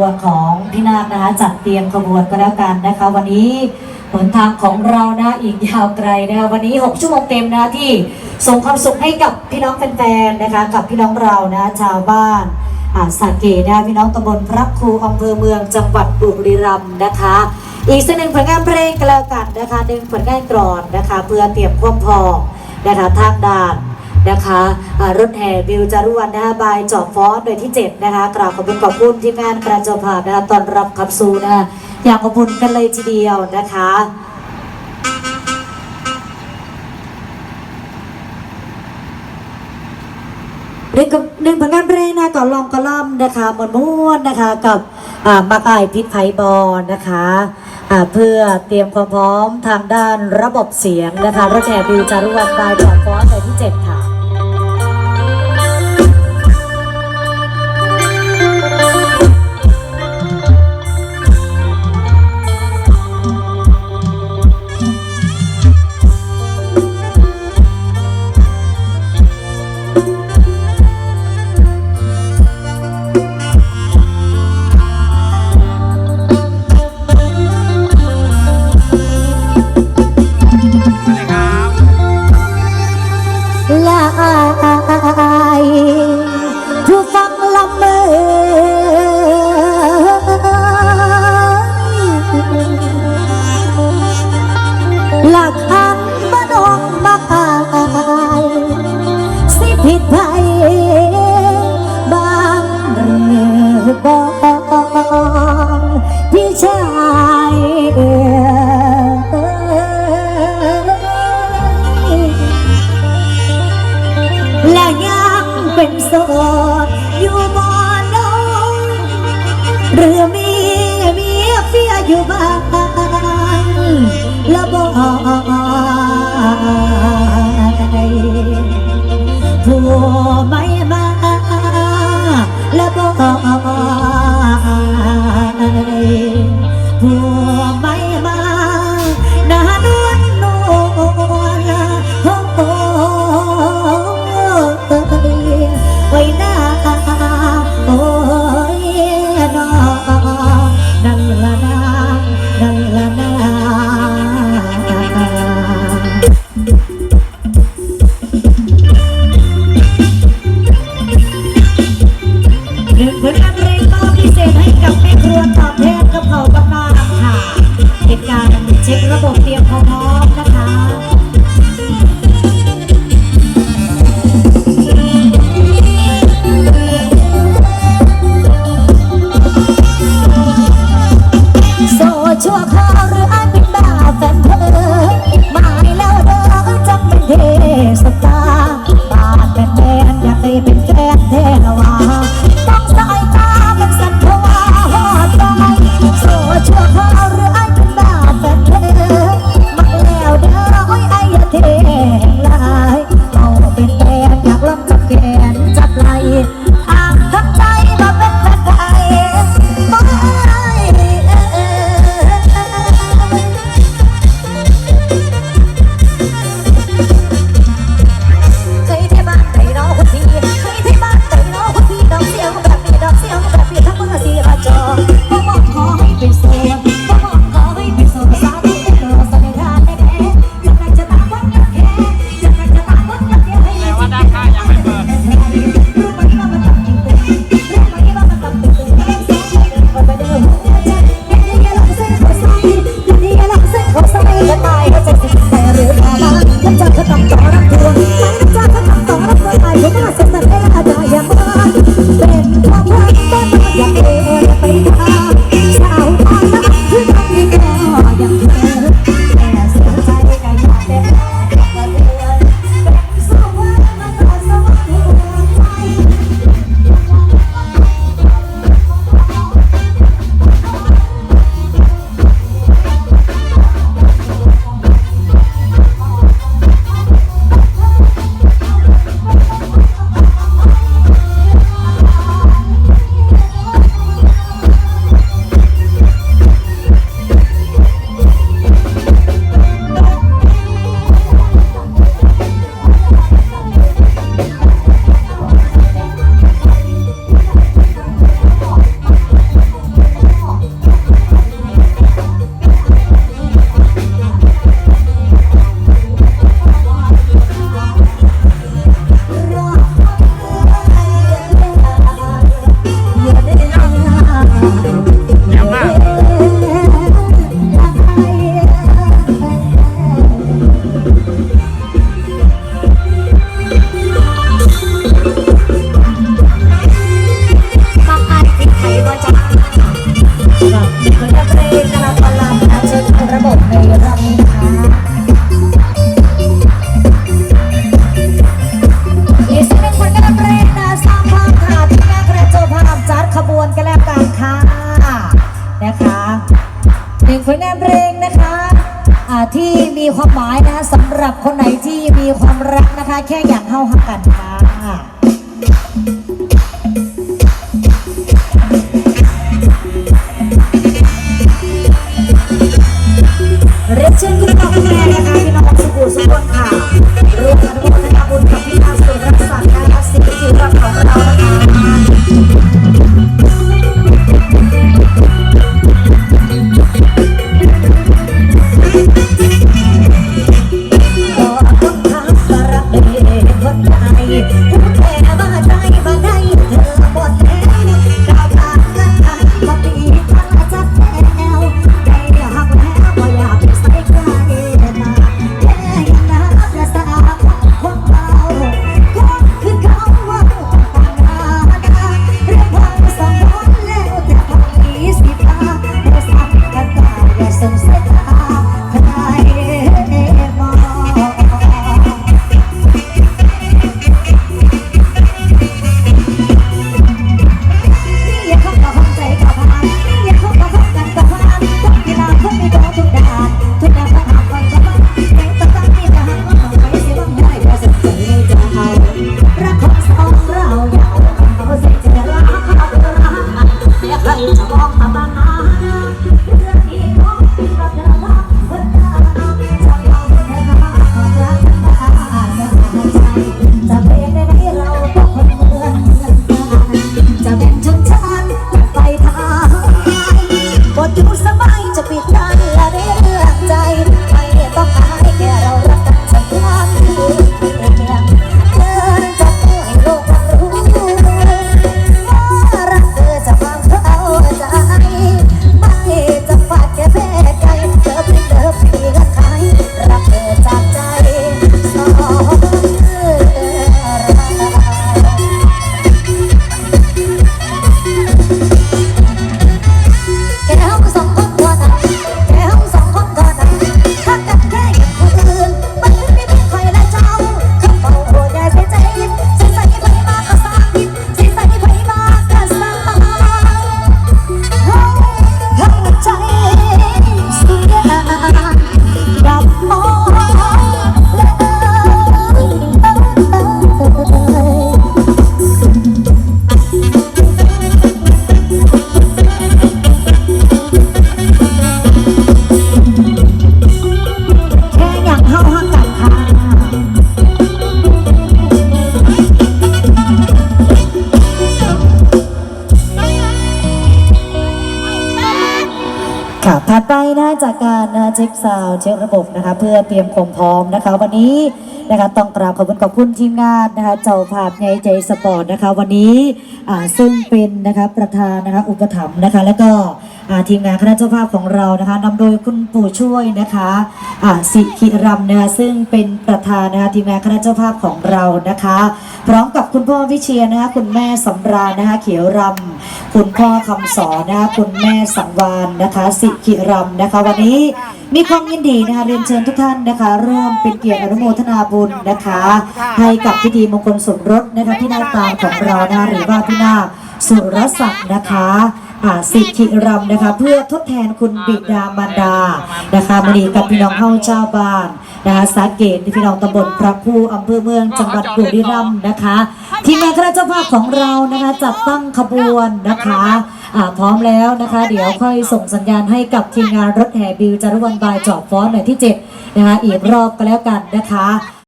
วของพี่นาคนะคะจัดเตรียมขบวนก็แล้วกันนะคะ วันนี้หนทางของเรานะอีกยาวไกลนะคะวันนี้ 6 ชั่วโมงเต็มนะที่ส่งความสุขให้กับพี่น้องแฟนๆนะคะกับพี่น้องเรานะชาวบ้านอาสาเกนะพี่น้องตำบลพระครูอำเภอเมืองจังหวัดบุรีรัมย์นะคะ อีกสักหนึ่งผลงานเพลงก็แล้วกันนะคะหนึ่งผลงานกรอนนะคะ เพื่อเตรียมความพร้อมนะคะทางด่าน นะคะรถแห่บิวจารุวันนะคะบายจอบฟอสโดยที่ 7 นะคะกราบขอบคุณขอบคุณที่งานกระจกภาพนะคะตอนรับขับสู่นะคะอย่างขอบคุณกันเลยทีเดียวนะคะหนึ่งผลงานเพลงนะก่อนลองกระล่ำนะคะมวนม้วนนะคะกับมาก่ายพิษไพบอลนะคะเพื่อเตรียมความพร้อมทางด้านระบบเสียงนะคะรถแห่บิวจารุวันบายจอบฟอสโดยที่ 7 ค่ะ สดอยู่บ่อนอนหรือมีเมียเฟียอยู่บ้านและบ่ผั เช็คระบบเตรียมพร้อม แค่อยากเข้าหักกันค่ะเรียนเชิญคุณพ่อคุณแม่นะคะพี่น้องสุขุสุขค่ะร่วมกันทุกคนนะคะบุญกับพี่น้องสุรักดิ์นะคะศิลปินรับของเรา ได้จากการนะเช็คซาวเช็คระบบนะคะ เพื่อเตรียมความพร้อมนะคะ วันนี้นะคะต้องกราบขอบคุณขอบคุณทีมงานนะคะ เจ้าภาพใหญ่ใจสปอร์ตนะคะ วันนี้อ่าซึ่งเป็นนะคะประธานนะคะอุปถัมภ์นะคะ แล้วก็ ทีมงานคณะเจ้าภาพของเรานะคะนำโดยคุณปู่ช่วยนะคะสิคิรัมนะคะซึ่งเป็นประธานนะคะทีมงานคณะเจ้าภาพของเรานะคะ พร้อมกับคุณพ่อวิเชียรนะคะคุณแม่สำราญนะคะเขียวรำคุณพ่อคำสอนนะคะคุณแม่สังวานนะคะสิคิรัมนะคะ วันนี้มีความยินดีนะคะเรียนเชิญทุกท่านนะคะร่วมเป็นเกียรติอนุโมทนาบุญนะคะ ให้กับพิธีมงคลสมรสนะคะที่หน้าตาของเรานะคะหรือว่าพี่นาค สุรศักดิ์นะคะอ่าสิทธิรำนะคะ เพื่อทดแทนคุณบิดามารดานะคะมณีกับพี่น้องเฮาเจ้าบ้านนะคะสาเกตที่พี่น้องตำบลพระผู้อำเภอเมืองจังหวัดบุรีรัมย์นะคะทีมงานคณะเจ้าภาพของเรานะคะจัดตั้งขบวนนะคะอ่าพร้อมแล้วนะคะ เดี๋ยวค่อยส่งสัญญาณให้กับทีมงานรถแห่บิวจารุวันบายจอบฟอนหน่อยที่7นะคะอีกรอบก็แล้วกันนะคะ